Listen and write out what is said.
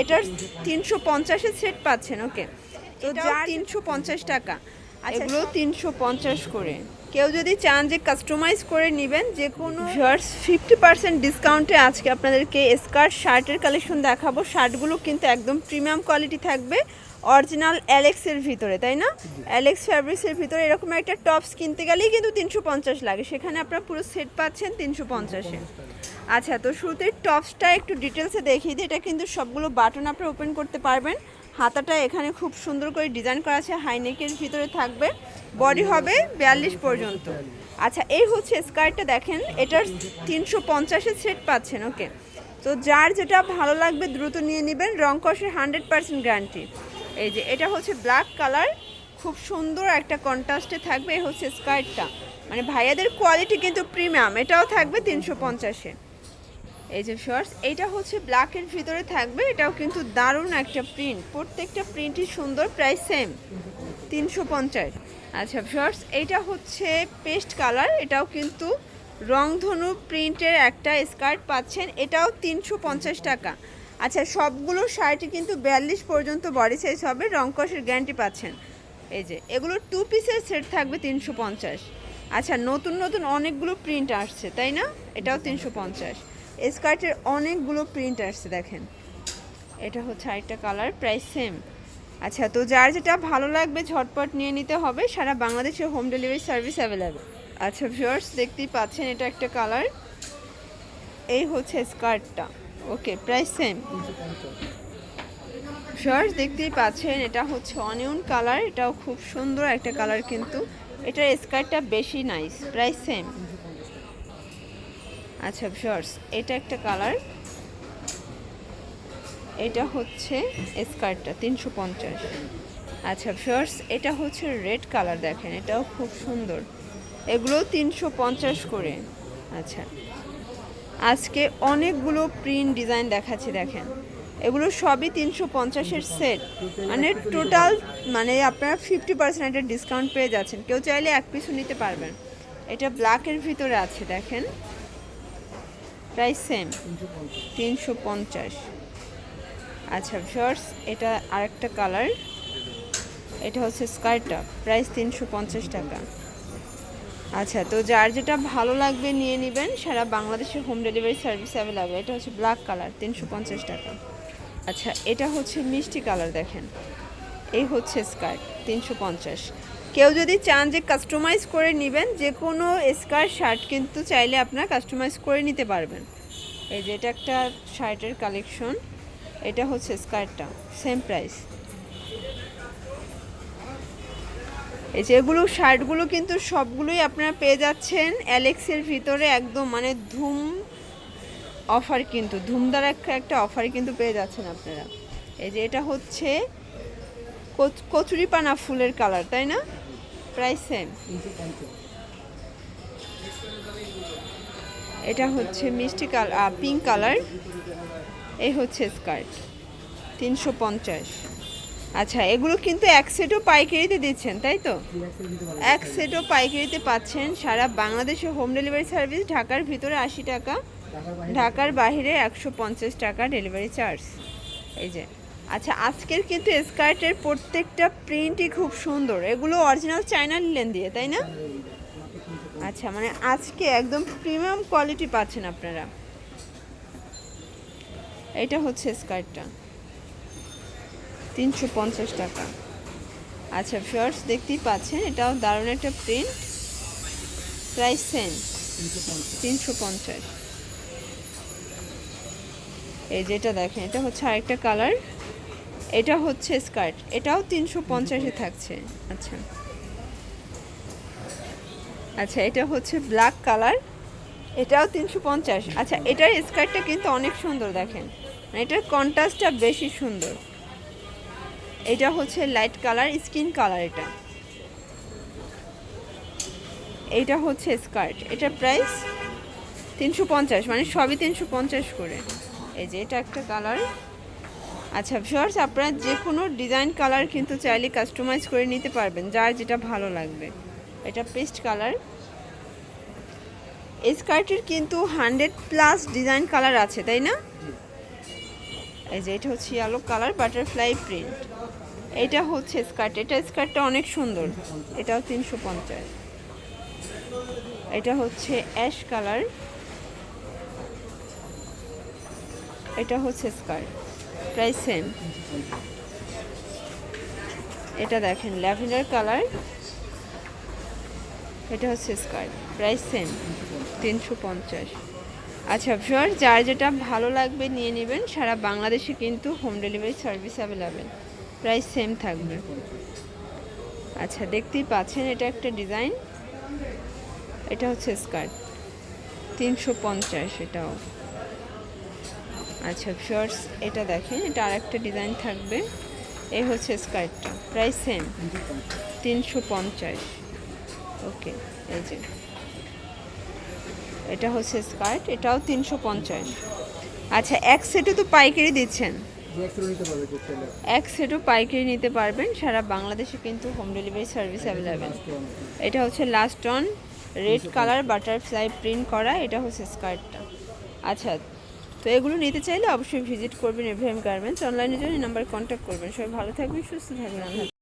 এটার তিনশো পঞ্চাশের সেট পাচ্ছেন ওকে। তো যা তিনশো পঞ্চাশ টাকা এগুলো তিনশো পঞ্চাশ করে। কেউ যদি চান যে কাস্টমাইজ করে নেবেন যে কোনো শার্টস ফিফটি পার্সেন্ট ডিসকাউন্টে আজকে আপনাদেরকে স্কার্ট শার্টের কালেকশন দেখাবো। শার্টগুলো কিন্তু একদম প্রিমিয়াম কোয়ালিটি থাকবে। অরিজিনাল অ্যালেক্সের ভিতরে, তাই না? অ্যালেক্স ফ্যাব্রিক্সের ভিতরে এরকম একটা টপস কিনতে গেলেই কিন্তু তিনশো পঞ্চাশ লাগে। সেখানে আপনারা পুরো সেট পাচ্ছেন তিনশো পঞ্চাশে। আচ্ছা তো শুরুতে টপসটা একটু ডিটেলসে দেখিয়ে দিই। এটা কিন্তু সবগুলো বাটন আপনারা ওপেন করতে পারবেন। হাতাটা এখানে খুব সুন্দর করে ডিজাইন করা আছে। হাইনেকের ভিতরে থাকবে। বডি হবে বিয়াল্লিশ পর্যন্ত। আচ্ছা এই হচ্ছে স্কার্টটা দেখেন। এটার তিনশো পঞ্চাশের সেট পাচ্ছেন, ওকে। তো যার যেটা ভালো লাগবে দ্রুত নিয়ে নেবেন। রং কষের হান্ড্রেড পার্সেন্ট গ্যারান্টি। এই যে, এটা হচ্ছে ব্ল্যাক কালার খুব সুন্দর একটা কন্ট্রাস্টে থাকবে হচ্ছে স্কার্টটা মানে ভাইয়াদের কোয়ালিটি কিন্তু প্রিমিয়াম এটাও থাকবে তিনশো পঞ্চাশে এই যে শর্টস এইটা হচ্ছে ব্ল্যাকের ভিতরে থাকবে, এটাও কিন্তু দারুণ একটা প্রিন্ট প্রত্যেকটা প্রিন্টই সুন্দর প্রায় সেম তিনশো পঞ্চাশ। আচ্ছা শর্টস এইটা হচ্ছে পেস্ট কালার এটাও কিন্তু রংধনু প্রিন্টের একটা স্কার্ট পাচ্ছেন, এটাও তিনশো পঞ্চাশ টাকা। আচ্ছা সবগুলো শাড়িটি কিন্তু বিয়াল্লিশ পর্যন্ত বডি সাইজ হবে রং কষের গ্যারান্টি পাচ্ছেন। এই যে, এগুলো টু পিসের সেট থাকবে তিনশো পঞ্চাশ। আচ্ছা নতুন নতুন অনেকগুলো প্রিন্ট আসছে, তাই না? এটাও তিনশো পঞ্চাশ। স্কার্টের অনেকগুলো প্রিন্ট আসছে, দেখেন। এটা হচ্ছে আরেকটা কালার প্রাইস সেম আচ্ছা তো যার যেটা ভালো লাগবে ঝটপট নিয়ে নিতে হবে, সারা বাংলাদেশে হোম ডেলিভারি সার্ভিস অ্যাভেলেবেল আচ্ছা ভিউয়ার্স দেখতেই পাচ্ছেন এটা একটা কালার এই হচ্ছে স্কার্টটা ওকে, প্রাইস সেম ভিউয়ার্স দেখতেই পাচ্ছেন, এটা হচ্ছে অনিয়ন কালার এটাও খুব সুন্দর একটা কালার কিন্তু। এটার স্কার্টটা বেশি নাইস প্রাইস সেম আচ্ছা ভিউয়ার্স এটা একটা কালার এটা হচ্ছে স্কার্টটা তিনশো পঞ্চাশ। আচ্ছা ভিউয়ার্স এটা হচ্ছে রেড কালার দেখেন, এটাও খুব সুন্দর। এগুলো তিনশো পঞ্চাশ করে। আচ্ছা আজকে অনেকগুলো প্রিন্ট ডিজাইন দেখাচ্ছি, দেখেন। এগুলো সবই তিনশো পঞ্চাশের সেট মানে টোটাল মানে আপনারা ফিফটি পার্সেন্ট ডিসকাউন্ট পেয়ে যাচ্ছেন। কেউ চাইলে এক পিসও নিতে পারবেন। এটা ব্ল্যাকের ভিতরে আছে, দেখেন। প্রাইস সেম তিনশো পঞ্চাশ। আচ্ছা শর্টস এটা আরেকটা কালার এটা হচ্ছে স্কার্টটা প্রাইস তিনশো পঞ্চাশ টাকা। আচ্ছা তো যার যেটা ভালো লাগবে নিয়ে নেবেন সারা বাংলাদেশের হোম ডেলিভারি সার্ভিস অ্যাভেলেবেল এটা হচ্ছে ব্ল্যাক কালার তিনশো পঞ্চাশ টাকা। আচ্ছা এটা হচ্ছে মিষ্টি কালার দেখেন। এই হচ্ছে স্কার্ট তিনশো পঞ্চাশ। কেউ যদি চান যে কাস্টমাইজ করে নেবেন, যে কোনো স্কার্ট শার্ট কিন্তু চাইলে আপনারা কাস্টমাইজ করে নিতে পারবেন। এই যে এটা একটা শার্টের কালেকশন এটা হচ্ছে স্কার্টটা সেম প্রাইস এই যে এগুলো শার্টগুলো কিন্তু সবগুলোই আপনারা পেয়ে যাচ্ছেন অ্যালেক্সের ভিতরে একদম মানে ধুম অফার কিন্তু ধুমদার একটা একটা অফার কিন্তু পেয়ে যাচ্ছেন আপনারা। এই যে এটা হচ্ছে কচ- কচুরিপানা ফুলের কালার, তাই না? Price same. এটা হচ্ছে মিষ্টি কালার পিঙ্ক কালার। এই হচ্ছে স্কার্ট, তিনশো পঞ্চাশ। আচ্ছা এগুলো কিন্তু এক সেটও পাইকারিতে দিচ্ছেন, তাই তো? এক সেটও পাইকারিতে পাচ্ছেন সারা বাংলাদেশে হোম ডেলিভারি সার্ভিস ঢাকার ভিতরে আশি টাকা, ঢাকার বাইরে একশো পঞ্চাশ টাকা ডেলিভারি চার্জ এই যে আচ্ছা আজকের কিন্তু স্কার্টের প্রত্যেকটা প্রিন্টই খুব সুন্দর। এগুলো অরিজিনাল চায়না লিলেন দিয়ে, তাই না? আচ্ছা মানে আজকে একদম প্রিমিয়াম কোয়ালিটি পাচ্ছেন আপনারা। এটা হচ্ছে স্কার্টটা তিনশো পঞ্চাশ টাকা। আচ্ছা ফার্স্ট দেখতেই পাচ্ছেন, এটাও দারুণ একটা প্রিন্ট প্রাইস সেম তিনশো পঞ্চাশ। এই যেটা দেখেন, এটা হচ্ছে আরেকটা কালার এটা হচ্ছে স্কার্ট এটাও তিনশো পঞ্চাশে থাকছে। আচ্ছা। আচ্ছা এটা হচ্ছে ব্ল্যাক কালার এটাও তিনশো পঞ্চাশ। আচ্ছা এটার স্কার্টটা কিন্তু অনেক সুন্দর দেখেন। মানে এটার কন্ট্রাস্টটা বেশি সুন্দর। এটা হচ্ছে লাইট কালার স্কিন কালার এটা। এইটা হচ্ছে স্কার্ট এটার প্রাইস তিনশো পঞ্চাশ মানে সবই তিনশো পঞ্চাশ করে। এই যে এটা একটা কালার আচ্ছা ভিউয়ার্স আপনারা যে কোনো ডিজাইন কালার কিন্তু চাইলে কাস্টমাইজ করে নিতে পারবেন যার যেটা ভালো লাগবে। এটা পেস্ট কালার এই স্কার্টের কিন্তু হান্ড্রেড প্লাস ডিজাইন কালার আছে তাই না? এই যে এটা হচ্ছে ইয়েলো কালার বাটারফ্লাই প্রিন্ট এটা হচ্ছে স্কার্ট। এটা স্কার্টটা অনেক সুন্দর। এটাও তিনশো পঞ্চাশ। এটা হচ্ছে অ্যাশ কালার। এটা হচ্ছে স্কার্ট। Price same. এটা দেখেন, ল্যাভেন্ডার কালার। এটা হচ্ছে স্কার্ট। প্রাইস সেম, তিনশো পঞ্চাশ। আচ্ছা ভিউয়ার যার যেটা ভালো লাগবে নিয়ে নেবেন, সারা বাংলাদেশে কিন্তু home delivery service available. Price same থাকবে। আচ্ছা দেখতেই পাচ্ছেন এটা একটা ডিজাইন এটা হচ্ছে স্কার্ট তিনশো পঞ্চাশ এটাও। আচ্ছা ভিউয়ার্স এটা দেখেন, এটা আর একটা ডিজাইন থাকবে। এই হচ্ছে স্কার্টটা প্রাইস সেম তিনশো পঞ্চাশ। ওকে এই যে। এটা হচ্ছে স্কার্ট এটাও তিনশো পঞ্চাশ। আচ্ছা এক সেটে তো পাইকারি দিচ্ছেন। এক সেটও পাইকারি নিতে পারবেন সারা বাংলাদেশে কিন্তু হোম ডেলিভারি সার্ভিস অ্যাভেলেবেল এটা হচ্ছে last on red colour butterfly print করা এটা হচ্ছে স্কার্টটা আচ্ছা তো এগুলো নিতে চাইলে অবশ্যই ভিজিট করবেন এভিএম গার্মেন্টস অনলাইনে জন্য নাম্বার কন্ট্যাক্ট করবেন। সবাই ভালো থাকবেন সুস্থ থাকবেন।